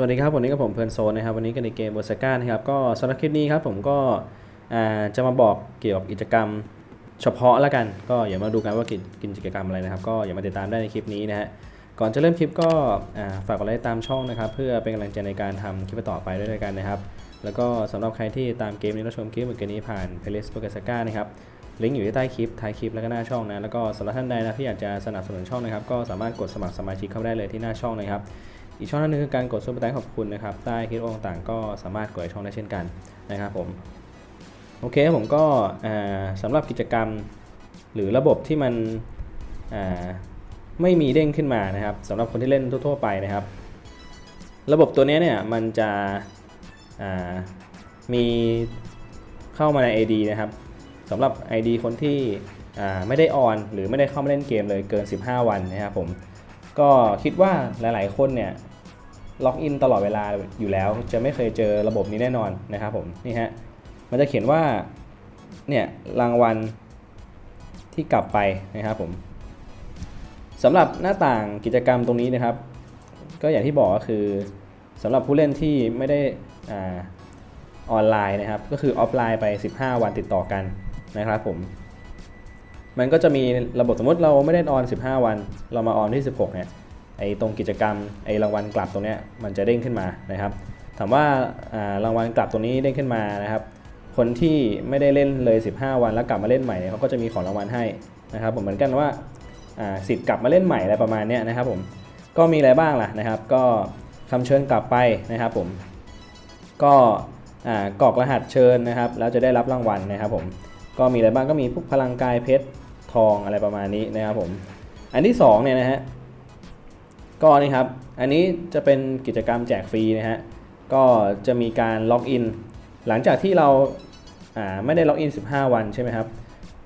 สวัสดีครับวันนี้กับผมเพลินโซนนะครับวันนี้กันในเกมบอสก้านะครับก็สำหรับคลิปนี้ครับผมก็จะมาบอกเกี่ยวกับกิจกรรมเฉพาะแล้วกัน ก็อย่ามาดูกันว่ากิจกิจกรรมอะไรนะครับ ก็อย่ามาติดตามได้ในคลิปนี้นะฮะก่อนจะเริ่มคลิปก็ฝากกดไลค์ตามช่องนะครับ เพื่อเป็นกำลังใจในการทำคลิปต่อไปด้วยกันนะครับ แล้วก็สำหรับใครที่ตามเกมนี้และชมคลิปเหมือนกันนี้ผ่านเพลย์ลิสต์โปรเกสก้านะครับลิงก์อยู่ที่ใต้คลิปท้ายคลิปแล้วก็หน้าช่องนะแล้วก็สำหรับท่านใดนะที่อยากจะสนับสนุนช่องนะครับ ก็สามารถกดสมัครสมาชิกเข้าได้เลยที่หน้าช่องนะครับ อีกช่องนึงคือการกดซุปเปอร์แตงขอบคุณนะครับใต้คลิปต่างๆก็สามารถกดช่องได้เช่นกันนะครับผมโอเคผมก็อ่าสำหรับกิจกรรมหรือระบบที่มันไม่มีเด้งขึ้นมานะครับสำหรับคนที่เล่นทั่วๆไปนะครับ ระบบตัวนี้เนี่ยมันจะมีเข้ามาใน ID นะครับสำหรับ ID คนที่ไม่ได้ออนหรือไม่ได้เข้ามาเล่นเกมเลยเกิน 15 วันนะครับผมก็คิดว่าหลายๆคนเนี่ย ล็อกอินตลอดเวลาอยู่แล้ว จะไม่เคยเจอระบบนี้แน่นอนนะครับผมนี่ฮะมันจะเขียนว่าเนี่ยรางวัลที่กลับไปนะครับผมสำหรับหน้าต่างกิจกรรมตรงนี้นะครับ ก็อย่างที่บอกก็คือสำหรับผู้เล่นที่ไม่ได้อาออนไลน์นะครับ ก็คือออฟไลน์ไป 15 วันติดต่อกันนะครับผมมันก็จะมีระบบสมมติเราไม่ได้ออน 15 วัน เรามาออนที่ 16เนี่ย ไอ้ตรงกิจกรรมไอ้รางวัลกลับตรงเนี้ยมันจะเด้งขึ้นมานะครับ ถามว่ารางวัลกลับตรงนี้เด้งขึ้นมานะครับ คนที่ไม่ได้เล่นเลย 15 วันแล้วกลับมาเล่นใหม่เขาก็จะมีของรางวัลให้นะครับ ผมเหมือนกันว่าสิทธิ์กลับมาเล่นใหม่อะไรประมาณเนี้ยนะครับ ผมก็มีอะไรบ้างล่ะนะครับ ก็คำเชิญกลับไปนะครับ ผมก็อ่ากรอกรหัสเชิญนะครับ แล้วจะได้รับรางวัลนะครับ ผมก็มีอะไรบ้างก็มีพวกพลังกายเพชรทองอะไรประมาณนี้นะครับ ผม อันที่2เนี่ยนะฮะ ก็นี่ครับ อันนี้จะเป็นกิจกรรมแจกฟรีนะฮะ ก็จะมีการล็อกอิน หลังจากที่เราไม่ได้ล็อกอิน 15 วันใช่ไหมครับ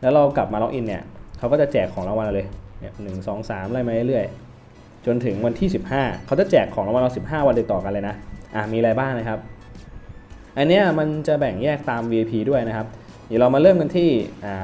แล้วเรากลับมาล็อกอินเนี่ยเขาก็จะแจกของรางวัลเราเลยเนี่ยหนึ่งสองสามไล่มาเรื่อยๆ จนถึงวันที่ 15 เขาจะแจกของรางวัลเรา 15 วันติดต่อกันเลยนะ อะมีอะไรบ้างนะครับ อันเนี้ยมันจะแบ่งแยกตาม VIP ด้วยนะครับ เดี๋ยวเรามาเริ่มกันที่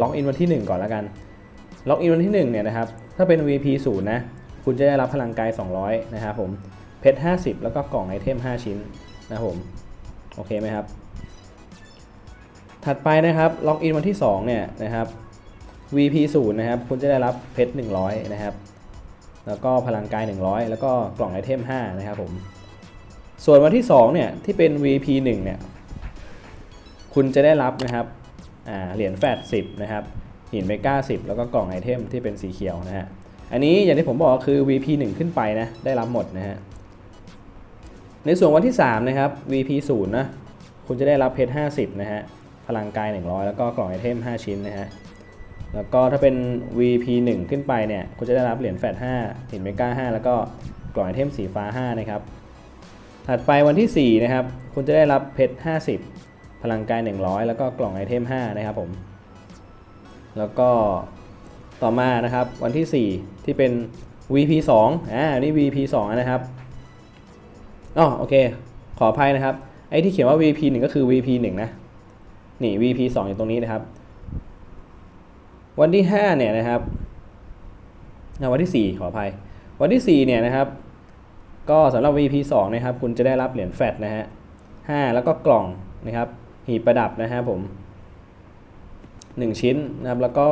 ล็อกอินวันที่ 1 ก่อนแล้วกัน ล็อกอินวันที่1เนี่ยนะครับ ถ้าเป็น VP 0นะ คุณจะได้รับพลังกาย 200 นะครับผม เพชร 50 แล้วก็กล่องไอเทม 5 ชิ้นนะครับผม โอเคไหมครับ ถัดไปนะครับล็อกอินวันที่ 2 เนี่ยนะครับ VP 0นะครับ คุณจะได้รับเพชร 100 นะครับ แล้วก็พลังกาย 100 แล้วก็กล่องไอเทม 5 นะครับผม ส่วนวันที่ 2 เนี่ย ที่เป็น VP 1 เนี่ย คุณจะได้รับนะครับเหรียญแฟด10 นะครับ หินเมก้า 10 แล้วก็กล่องไอเทมที่เป็นสีเขียวนะฮะ อันนี้อย่างที่ผมบอกก็คือ VP 1 ขึ้นไปนะได้รับหมดนะฮะในส่วนวันที่ 3 นะครับ VP 0นะคุณจะได้รับเพชร 50 นะฮะพลังกาย 100 แล้วก็กล่องไอเทม 5 ชิ้นนะฮะแล้วก็ถ้าเป็น VP 1 ขึ้นไปเนี่ยคุณจะได้รับเหรียญแฟด5หินเมกา5 แล้วก็กล่องไอเทมสีฟ้า 5 นะครับ ถัดไปวันที่ 4 นะครับ คุณจะได้รับเพชร 50 พลังกาย 100 แล้วก็กล่องไอเทม 5 นะครับผม แล้วก็ ต่อมานะครับวันที่ 4 ที่เป็น VP 2อ่านี่ VP 2นะครับอ๋อโอเค ขออภัยนะครับ ไอ้ที่เขียนว่า VP 1ก็คือ VP 1นะนี่ VP 2อยู่ตรงนี้นะครับ วันที่ 5 เนี่ยนะครับอ่าวันที่ 4 ขออภัย วันที่ 4 เนี่ยนะครับ ก็สำหรับ VP 2นะครับ คุณจะได้รับเหรียญแฟตนะฮะ5แล้วก็กล่องนะครับ หีบประดับนะครับผม 1 ชิ้นนะครับแล้วก็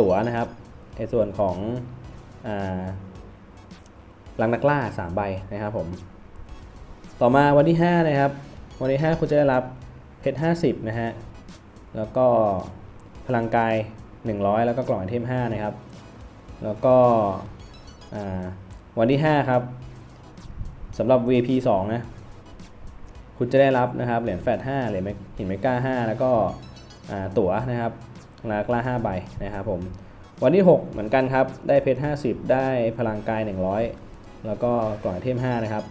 ตั๋วนะครับในส่วนของอ่าลังนักล่า 3 ใบนะครับผม ต่อมาวันที่ 5 นะครับ วันที่ 5 คุณจะได้รับเพชร 50 นะฮะ แล้วก็พลังกาย 100 แล้วก็กล่องไอเทม 5 นะครับ แล้วก็วันที่ 5 ครับสำหรับ VP 2 นะ คุณจะได้รับนะครับเหรียญแฟด5เหรียญหินเมกา5 แล้วก็ตั๋วนะครับ ลากล่า5ใบนะครับผมวันที่ 6 เหมือนกันครับ ได้เพชร 50 ได้พลังกาย 100 แล้วก็กล่องเทม5นะครับ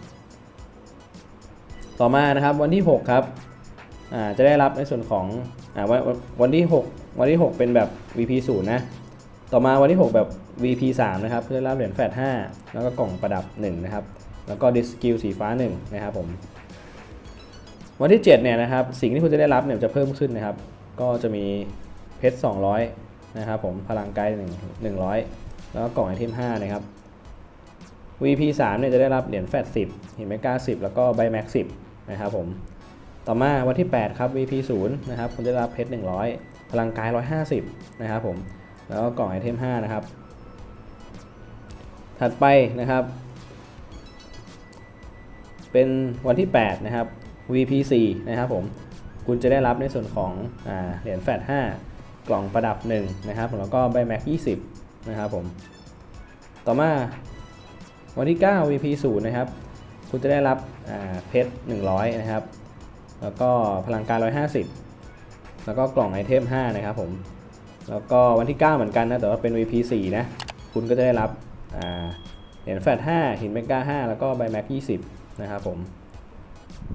ต่อมานะครับวันที่ 6 ครับจะได้รับในส่วนของอวันวันวันที่ 6 วันที่ 6 เป็นแบบ VP 0นะ ต่อมาวันที่ 6 แบบ VP 3นะครับเพื่อรับเหรียญแฟด5แล้วก็กล่องประดับ 1 นะครับ แล้วก็ดิสกิลสีฟ้า 1 นะครับผม วันที่ 7 เนี่ยนะครับ สิ่งที่คุณจะได้รับเนี่ยจะเพิ่มขึ้นนะครับ ก็จะมี เพชร200 นะครับผมพลังกาย1 100 แล้วก็กล่องไอเทม5นะครับ VP 3เนี่ยจะได้รับเหรียญแฟต10หินเมกา10 แล้วก็ไบแม็ก10นะครับผมต่อมาวันที่ 8 ครับ VP 0นะครับคุณจะได้รับเพชร100 พลังกาย 150 นะครับผมแล้วก็กล่องไอเทม5นะครับ ถัดไปนะครับ เป็นวันที่ 8 นะครับ VP 4นะครับผมคุณจะได้รับในส่วนของอเหรียญแฟต5 กล่องประดับ1นะครับแล้วก็ไบแม็ก20นะครับผมต่อมาวันที่ 9 VP 0นะครับ คุณจะได้รับเพชร 100 นะครับ แล้วก็พลังการ 150 แล้วก็กล่องไอเทม 5 นะครับผม แล้วก็วันที่ 9 เหมือนกันนะ แต่ว่าเป็น VP 4นะ คุณก็จะได้รับเหรียญแฟต5หินเมกา5 แล้วก็ไบแม็ก20 นะครับผม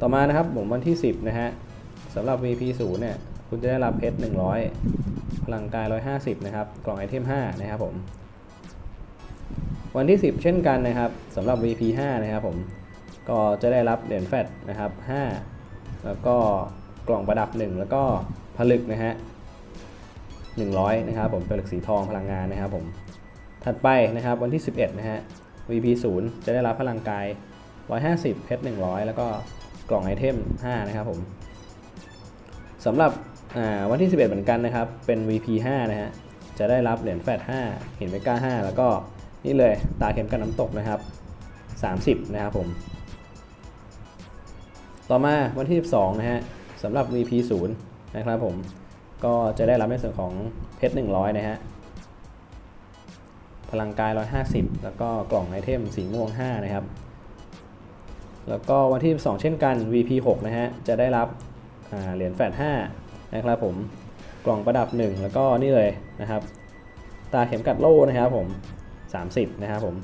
ต่อมานะครับผมวันที่ 10 นะฮะสำหรับ VP 0เนี่ย คุณจะได้รับเพชร 100 พลังกาย 150 นะครับ กล่องไอเทม 5 นะครับผม วันที่ 10 เช่นกันนะครับสำหรับ VP 5 นะครับผม ก็จะได้รับเหรียญแฟตนะครับ 5 แล้วก็กล่องประดับ 1 แล้วก็ผลึกนะฮะ100 นะครับผมผลึกสีทองพลังงานนะครับผม ถัดไปนะครับวันที่ 11 นะฮะ VP 0 จะได้รับพลังกาย 150 เพชร 100 แล้วก็กล่องไอเทม 5 นะครับผมสำหรับ วันที่ 11 เหมือนกันนะครับ เป็น VP 5นะฮะ จะได้รับเหรียญแฟต5หินเมกา5 แล้วก็นี่เลยตาเข็มกันน้ำตกนะครับ 30 นะครับผม ต่อมาวันที่ 12 นะฮะสำหรับ VP 0นะครับผม ก็จะได้รับในส่วนของเพชร 100 นะฮะ พลังกาย 150 แล้วก็กล่องไอเทมสีม่วง 5 นะครับ แล้วก็วันที่ 12 เช่นกัน VP 6 นะฮะ จะได้รับเหรียญแฟต5 นะครับผมกล่องประดับ 1 แล้วก็นี่เลยนะครับ ตาเข็มกัดโล่นะครับผม 30 นะครับผม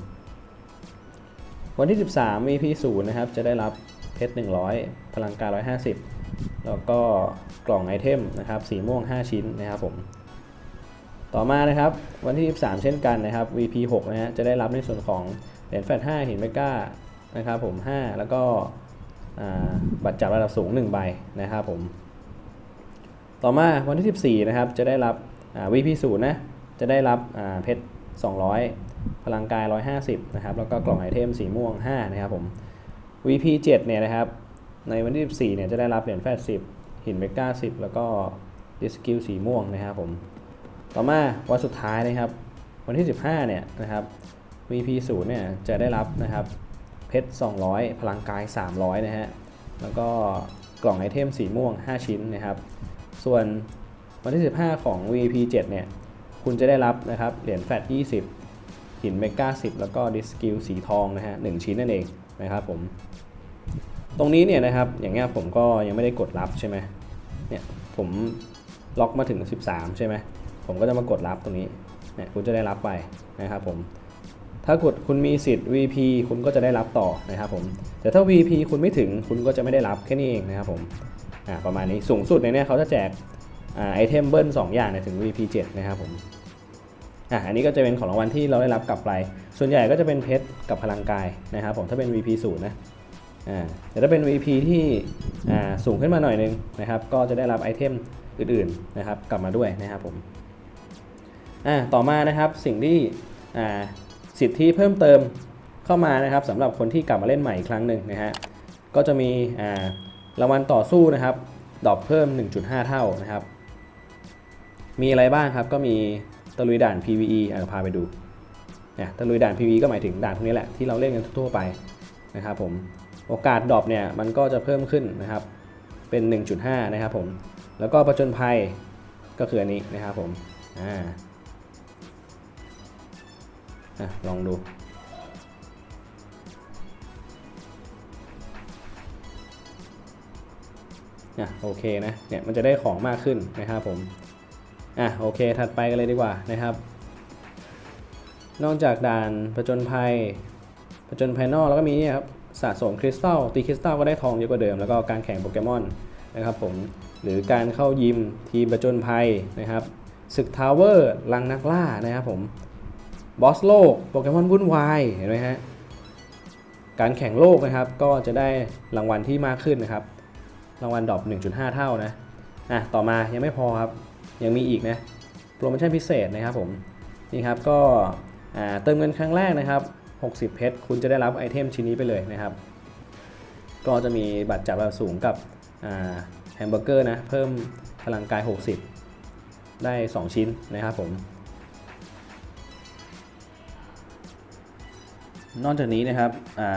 วันที่ 13 VP 0นะครับ จะได้รับเพชร 100 พลังการ150 แล้วก็กล่องไอเทมนะครับ สีม่วง 5 ชิ้นนะครับผม ต่อมานะครับวันที่ 13 เช่นกันนะครับ VP 6นะฮะจะได้รับในส่วนของเหรียญแฟต5หินเมก้านะครับผม 5 แล้วก็บัตรจับระดับสูง 1 ใบนะครับผม ต่อมาวันที่ 14 นะครับ จะได้รับอ่า VP 0นะ จะได้รับเพชร 200 พลังกาย 150 นะครับ แล้วก็กล่องไอเทมสีม่วง 5 นะครับผม VP 7 เนี่ยนะครับ ในวันที่ 14 เนี่ยจะได้รับเหรียญแฟต10 หินเมกา10 แล้วก็ดิสกิลสีม่วงนะครับผม ต่อมาวันสุดท้ายนะครับ วันที่ 15 เนี่ยนะครับ VP 0 เนี่ยจะได้รับนะครับเพชร 200 พลังกาย 300 นะฮะ แล้วก็กล่องไอเทมสีม่วง 5 ชิ้นนะครับ ส่วนวันที่ 15 ของ VP 7 เนี่ย คุณจะได้รับนะครับเหรียญแฟต20 หินเมกา10 แล้วก็ดิสกิลสีทองนะฮะ1ชิ้นนั่นเองนะครับผม ตรงนี้เนี่ยนะครับ อย่างเงี้ยผมก็ยังไม่ได้กดรับใช่ไหมเนี่ยผมล็อกมาถึง 13 ใช่ไหม ผมก็จะมากดรับตรงนี้ เนี่ยคุณจะได้รับไปนะครับผม ถ้ากดคุณมีสิทธิ์ VP คุณก็จะได้รับต่อนะครับผม แต่ถ้า VP คุณไม่ถึงคุณก็จะไม่ได้รับแค่นี้เองนะครับผม อ่าประมาณนี้สูงสุดในเนี้ยเขาจะแจกอ่าไอเทมเบิ้ล2อย่างนี่ยถึง VP 7นะครับผมอะอันนี้ก็จะเป็นของรางวัลที่เราได้รับกลับไป ส่วนใหญ่ก็จะเป็นเพชรกับพลังกายนะครับผมถ้าเป็น VP 0นะอ่าแต่ถ้าเป็น VP ที่อ่าสูงขึ้นมาหน่อยนึงนะครับก็จะได้รับไอเทมอื่นๆนะครับกลับมาด้วยนะครับผมอ่าต่อมานะครับสิ่งที่อ่าสิทธิเพิ่มเติมเข้ามานะครับสำหรับคนที่กลับมาเล่นใหม่อีกครั้งหนึ่งนะฮะก็จะมีอ่า รางวัลต่อสู้นะครับดรอปเพิ่ม 1.5 เท่านะครับ มีอะไรบ้างครับก็มีตะลุยด่าน PVE อะพาไปดูเนี่ยตะลุยด่าน PVE ก็หมายถึงด่านพวกนี้แหละที่เราเล่นกันทั่วไปนะครับผมโอกาสดรอปเนี่ยมันก็จะเพิ่มขึ้นนะครับเป็น 1.5 นะครับผมแล้วก็ประจนภัยก็คืออันนี้นะครับผมอ่าอะลองดู อะโอเคนะเนี่ยมันจะได้ของมากขึ้นนะครับผมอะโอเคถัดไปกันเลยดีกว่านะครับ นอกจากด่านผจญภัยผจญภัยนอกแล้วก็มีเนี่ยครับสะสมคริสตัลตีคริสตัลก็ได้ทองเยอะกว่าเดิม แล้วก็การแข่งโปเกมอนนะครับผมหรือการเข้ายิมทีมผจญภัยนะครับศึกทาวเวอร์ลังนักล่านะครับผมบอสโลกโปเกมอนวุ่นวายเห็นไหมฮะการแข่งโลกนะครับก็จะได้รางวัลที่มากขึ้นนะครับ รางวัลดรอป1.5 เท่านะอะต่อมายังไม่พอครับ ยังมีอีกนะโปรโมชั่นพิเศษนะครับผมนี่ครับก็อ่าเติมเงินครั้งแรกนะครับ 60 เพชรคุณจะได้รับไอเทมชิ้นนี้ไปเลยนะครับ ก็จะมีบัตรจับระดับสูงกับแฮมเบอร์เกอร์นะเพิ่มพลังกาย 60 ได้ 2 ชิ้นนะครับผม นอกจากนี้นะครับ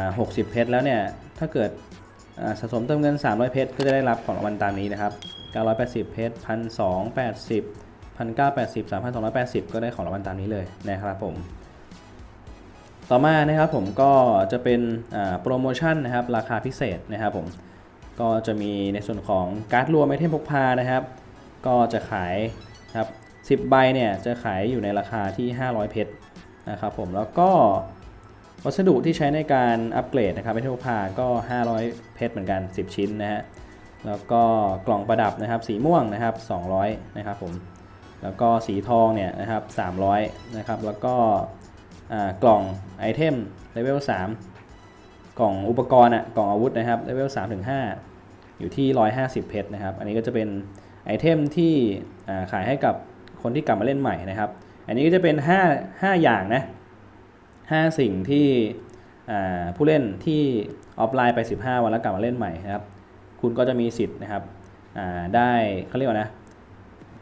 60 เพชรแล้วเนี่ย ถ้าเกิด สะสมเติมเงิน 300 เพชรก็จะได้รับของรางวัลตามนี้นะครับ 980 เพชร1,280 1,980 3,280 ก็ได้ของรางวัลตามนี้เลยนะครับผม ต่อมานะครับผมก็จะเป็นโปรโมชั่นนะครับราคาพิเศษนะครับผม ก็จะมีในส่วนของการ์ดรวมไอเทมพกพานะครับ ก็จะขายครับ10 ใบเนี่ยจะขายอยู่ในราคาที่ 500 เพชรนะครับผมแล้วก็ วัสดุที่ใช้ในการอัปเกรดนะครับไอทมพกพาก็ 500 เพชรเหมือนกัน 10 ชิ้นนะฮะแล้วก็กล่องประดับนะครับ สีม่วงนะครับ 200 นะครับผมแล้วก็สีทองเนี่ยนะครับ 300 นะครับ แล้วก็อ่ากล่องไอเทมเลเวล 3 กล่องอุปกรณ์อะกล่องอาวุธนะครับเลเวล3ถึง5อยู่ที่ 150 เพชรนะครับ อันนี้ก็จะเป็นไอเทมที่ขายให้กับคนที่กลับมาเล่นใหม่นะครับ อันนี้ก็จะเป็น 5 5 อย่างนะ 5 สิ่งที่ผู้เล่นที่ออฟไลน์ไป 15 วันแล้วกลับมาเล่นใหม่นะครับ คุณก็จะมีสิทธิ์นะครับได้เขาเรียกว่านะ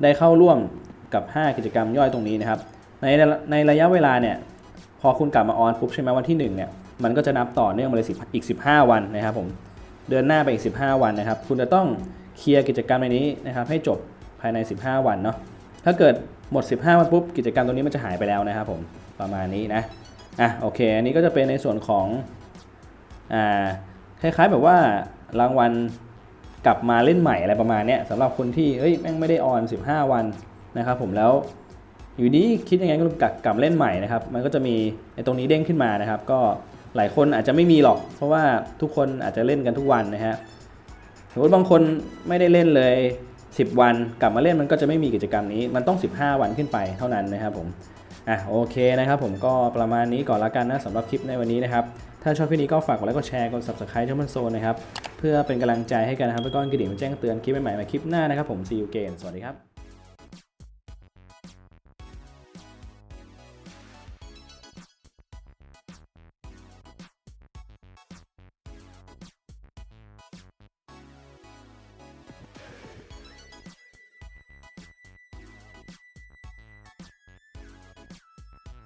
ได้เข้าร่วมกับ 5 กิจกรรมย่อยตรงนี้นะครับ ในในระยะเวลาเนี่ยพอคุณกลับมาออนปุ๊บใช่ไหมวันที่1เนี่ยมันก็จะนับต่อเนื่องมาเลยอีก 15 วันนะครับผมเดือนหน้าไปอีก 15 วันนะครับ คุณจะต้องเคลียร์กิจกรรมในนี้นะครับ ให้จบภายใน 15 วันเนาะถ้าเกิดหมด 15 วันปุ๊บกิจกรรมตรงนี้มันจะหายไปแล้วนะครับผมประมาณนี้นะ อะโอเค อันนี้ก็จะเป็นในส่วนของอ่าคล้ายๆแบบว่ารางวัลกลับมาเล่นใหม่อะไรประมาณเนี้ยสำหรับคนที่เอ้ยแม่งไม่ได้ออน 15 วันนะครับผมแล้วอยู่ดีคิดยังไงก็กลับกลับเล่นใหม่นะครับมันก็จะมีไอ้ตรงนี้เด้งขึ้นมานะครับ ก็หลายคนอาจจะไม่มีหรอก เพราะว่าทุกคนอาจจะเล่นกันทุกวันนะฮะสมมติบางคนไม่ได้เล่นเลย 10 วัน กลับมาเล่นมันก็จะไม่มีกิจกรรมนี้ มันต้อง 15 วันขึ้นไปเท่านั้นนะครับผม อะโอเคนะครับผมก็ประมาณนี้ก่อนละกันนะสำหรับคลิปในวันนี้นะครับ ถ้าชอบคลิปนี้ก็ฝากกดไลค์กดแชร์กด subscribe ช่องมันโซนนะครับ เพื่อเป็นกำลังใจให้กันนะครับแล้วก็กระดิ่งแจ้งเตือนคลิปใหม่ๆมาคลิปหน้านะครับผม see you again สวัสดีครับ